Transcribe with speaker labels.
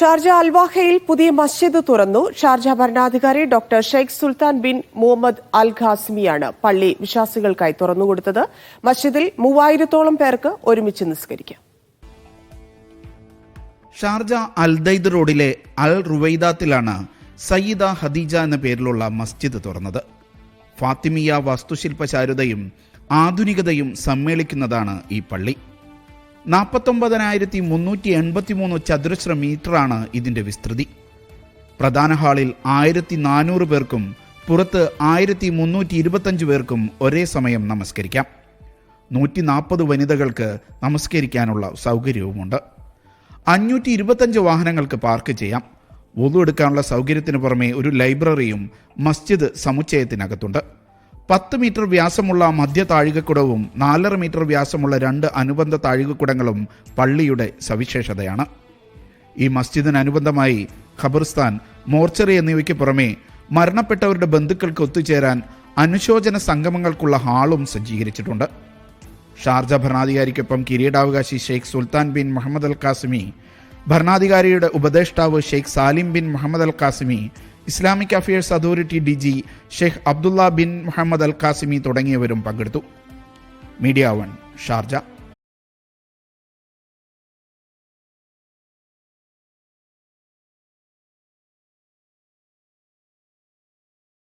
Speaker 1: Sharjah അൽവാഹയിൽ പുതിയ മസ്ജിദ് തുറന്നു. Sharjah ഭരണാധികാരി doctor Sheikh Sultan bin Muhammad al ഖാസിമിയാണ് പള്ളി വിശ്വാസികൾക്കായി തുറന്നുകൊടുത്തത്. മസ്ജിദിൽ മൂവായിരത്തോളം പേർക്ക് ഒരുമിച്ച് നിസ്കരിക്കാം.
Speaker 2: ഷാർജ അൽ അൽദൈദ് റോഡിലെ അൽ റുവൈദാത്തിലാണ് സയ്യിദ ഹദീജ എന്ന പേരിലുള്ള മസ്ജിദ് തുറന്നത്. ഫാത്തിമിയ വാസ്തുശില്പചാരുതയും ആധുനികതയും സമ്മേളിക്കുന്നതാണ് ഈ പള്ളി. നാൽപ്പത്തൊമ്പതിനായിരത്തി മുന്നൂറ്റി എൺപത്തി മൂന്ന് ചതുരശ്ര മീറ്ററാണ് ഇതിന്റെ വിസ്തൃതി. പ്രധാന ഹാളിൽ ആയിരത്തി നാനൂറ് പേർക്കും പുറത്ത് ആയിരത്തി മുന്നൂറ്റി ഇരുപത്തഞ്ച് പേർക്കും ഒരേ സമയം നമസ്കരിക്കാം. നൂറ്റി നാൽപ്പത് വനിതകൾക്ക് നമസ്കരിക്കാനുള്ള സൗകര്യവുമുണ്ട്. അഞ്ഞൂറ്റി ഇരുപത്തഞ്ച് വാഹനങ്ങൾക്ക് പാർക്ക് ചെയ്യാം. വുളു എടുക്കാനുള്ള സൗകര്യത്തിന് പുറമെ ഒരു ലൈബ്രറിയും മസ്ജിദ് സമുച്ചയത്തിനകത്തുണ്ട്. പത്ത് മീറ്റർ വ്യാസമുള്ള മധ്യ താഴികക്കുടവും നാലര മീറ്റർ വ്യാസമുള്ള രണ്ട് അനുബന്ധ താഴികക്കുടങ്ങളും പള്ളിയുടെ സവിശേഷതയാണ്. ഈ മസ്ജിദിനനുബന്ധമായി ഖബർസ്ഥാൻ മോർച്ചറി എന്നിവയ്ക്ക് പുറമെ മരണപ്പെട്ടവരുടെ ബന്ധുക്കൾക്ക് ഒത്തുചേരാൻ അനുശോചന സംഗമങ്ങൾക്കുള്ള ഹാളും സജ്ജീകരിച്ചിട്ടുണ്ട്. ഷാർജ ഭരണാധികാരിക്കൊപ്പം കിരീടാവകാശി Sheikh Sultan bin Muhammad al Qasimi ഭരണാധികാരിയുടെ ഉപദേഷ്ടാവ് Sheikh Salim bin Muhammad al Qasimi Islamic affairs authority D G Sheikh Abdullah bin Muhammad al Qasimi തുടങ്ങിയവരും പങ്കെടുത്തു. Media one Sharjah.